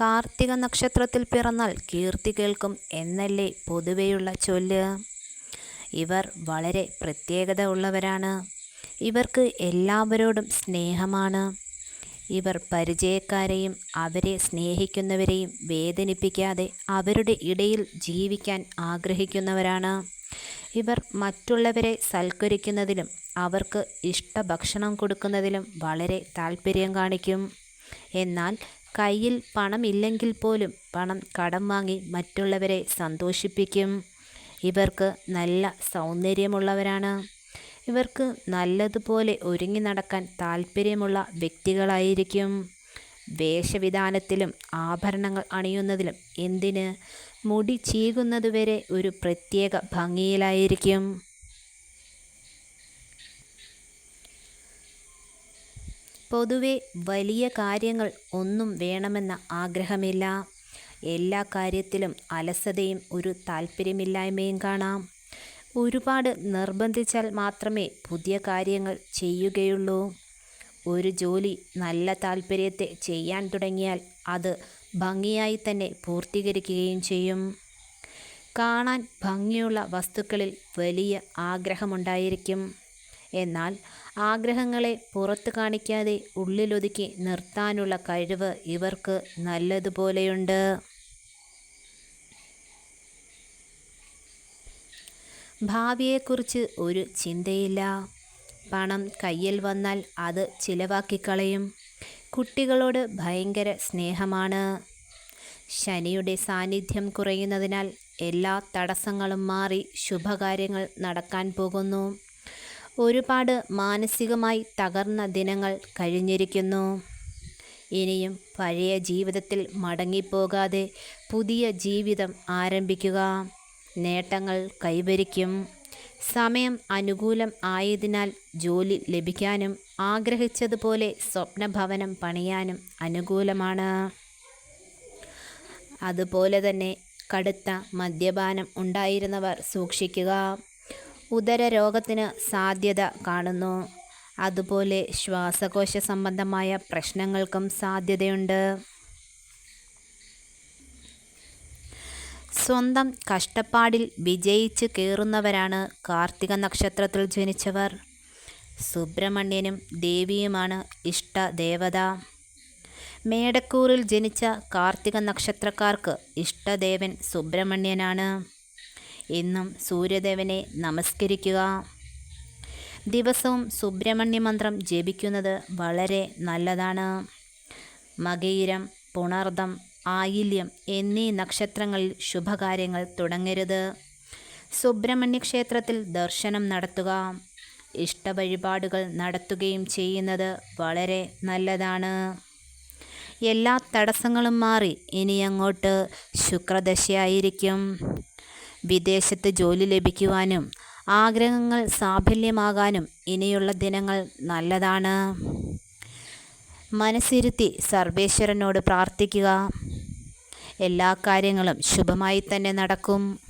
കാർത്തിക നക്ഷത്രത്തിൽ പിറന്നാൽ കീർത്തി കേൾക്കും എന്നല്ലേ പൊതുവെയുള്ള ചൊല്ല്. ഇവർ വളരെ പ്രത്യേകത ഉള്ളവരാണ്. ഇവർക്ക് എല്ലാവരോടും സ്നേഹമാണ്. ഇവർ പരിചയക്കാരെയും അവരെ സ്നേഹിക്കുന്നവരെയും വേദനിപ്പിക്കാതെ അവരുടെ ഇടയിൽ ജീവിക്കാൻ ആഗ്രഹിക്കുന്നവരാണ്. ഇവർ മറ്റുള്ളവരെ സൽക്കരിക്കുന്നതിലും അവർക്ക് ഇഷ്ട ഭക്ഷണം കൊടുക്കുന്നതിലും വളരെ താല്പര്യം കാണിക്കും. എന്നാൽ കയ്യിൽ പണമില്ലെങ്കിൽ പോലും പണം കടം വാങ്ങി മറ്റുള്ളവരെ സന്തോഷിപ്പിക്കും. ഇവർക്ക് നല്ല സൗന്ദര്യമുള്ളവരാണ്. ഇവർക്ക് നല്ലതുപോലെ ഒരുങ്ങി നടക്കാൻ താല്പര്യമുള്ള വ്യക്തികളായിരിക്കും. വേഷവിധാനത്തിലും ആഭരണങ്ങൾ അണിയുന്നതിലും എന്തിന്? മുടി ചീകുന്നതുവരെ ഒരു പ്രത്യേക ഭംഗിയിലായിരിക്കും. പൊതുവെ വലിയ കാര്യങ്ങൾ ഒന്നും വേണമെന്ന ആഗ്രഹമില്ല. എല്ലാ കാര്യത്തിലും അലസതയും ഒരു താല്പര്യമില്ലായ്മയും കാണാം. ഒരുപാട് നിർബന്ധിച്ചാൽ മാത്രമേ പുതിയ കാര്യങ്ങൾ ചെയ്യുകയുള്ളൂ. ഒരു ജോലി നല്ല താല്പര്യത്തെ ചെയ്യാൻ തുടങ്ങിയാൽ അത് ഭംഗിയായി തന്നെ പൂർത്തീകരിക്കുകയും ചെയ്യും. കാണാൻ ഭംഗിയുള്ള വസ്തുക്കളിൽ വലിയ ആഗ്രഹമുണ്ടായിരിക്കും. എന്നാൽ ആഗ്രഹങ്ങളെ പുറത്തു കാണിക്കാതെ ഉള്ളിലൊതുക്കി നിർത്താനുള്ള കഴിവ് ഇവർക്ക് നല്ലതുപോലെയുണ്ട്. ഭാവിയെക്കുറിച്ച് ഒരു ചിന്തയില്ല. പണം കയ്യിൽ വന്നാൽ അത് ചിലവാക്കിക്കളയും. കുട്ടികളോട് ഭയങ്കര സ്നേഹമാണ്. ശനിയുടെ സാന്നിധ്യം കുറയുന്നതിനാൽ എല്ലാ തടസ്സങ്ങളും മാറി ശുഭകാര്യങ്ങൾ നടക്കാൻ പോകുന്നു. ഒരുപാട് മാനസികമായി തകർന്ന ദിനങ്ങൾ കഴിഞ്ഞിരിക്കുന്നു. ഇനിയും പഴയ ജീവിതത്തിൽ മടങ്ങിപ്പോകാതെ പുതിയ ജീവിതം ആരംഭിക്കുക. നേട്ടങ്ങൾ കൈവരിക്കും. സമയം അനുകൂലം ആയതിനാൽ ജോലി ലഭിക്കാനും ആഗ്രഹിച്ചതുപോലെ സ്വപ്നഭവനം പണിയാനും അനുകൂലമാണ്. അതുപോലെ തന്നെ കടുത്ത മദ്യപാനം ഉണ്ടായിരുന്നവർ സൂക്ഷിക്കുക. ഉദര രോഗത്തിന് സാധ്യത കാണുന്നു. അതുപോലെ ശ്വാസകോശ സംബന്ധമായ പ്രശ്നങ്ങൾക്കും സാധ്യതയുണ്ട്. സ്വന്തം കഷ്ടപ്പാടിൽ വിജയിച്ച് കയറുന്നവരാണ് കാർത്തിക നക്ഷത്രത്തിൽ ജനിച്ചവർ. സുബ്രഹ്മണ്യനും ദേവിയുമാണ് ഇഷ്ട ദേവത മേടക്കൂറിൽ ജനിച്ച കാർത്തിക നക്ഷത്രക്കാർക്ക് ഇഷ്ടദേവൻ സുബ്രഹ്മണ്യനാണ്. എന്നും സൂര്യദേവനെ നമസ്കരിക്കുക. ദിവസവും സുബ്രഹ്മണ്യ മന്ത്രം ജപിക്കുന്നത് വളരെ നല്ലതാണ്. മകയിരം പുണർദം ആയില്യം എന്നീ നക്ഷത്രങ്ങളിൽ ശുഭകാര്യങ്ങൾ തുടങ്ങരുത്. സുബ്രഹ്മണ്യ ക്ഷേത്രത്തിൽ ദർശനം നടത്തുക. ഇഷ്ടവഴിപാടുകൾ നടത്തുകയും ചെയ്യുന്നത് വളരെ നല്ലതാണ്. എല്ലാ തടസ്സങ്ങളും മാറി ഇനി അങ്ങോട്ട് ശുക്രദശയായിരിക്കും. വിദേശത്ത് ജോലി ലഭിക്കുവാനും ആഗ്രഹങ്ങൾ സാഫല്യമാകാനും ഇനിയുള്ള ദിനങ്ങൾ നല്ലതാണ്. മനസ്സിരുത്തി സർവേശ്വരനോട് പ്രാർത്ഥിക്കുക. എല്ലാ കാര്യങ്ങളും ശുഭമായി തന്നെ നടക്കും.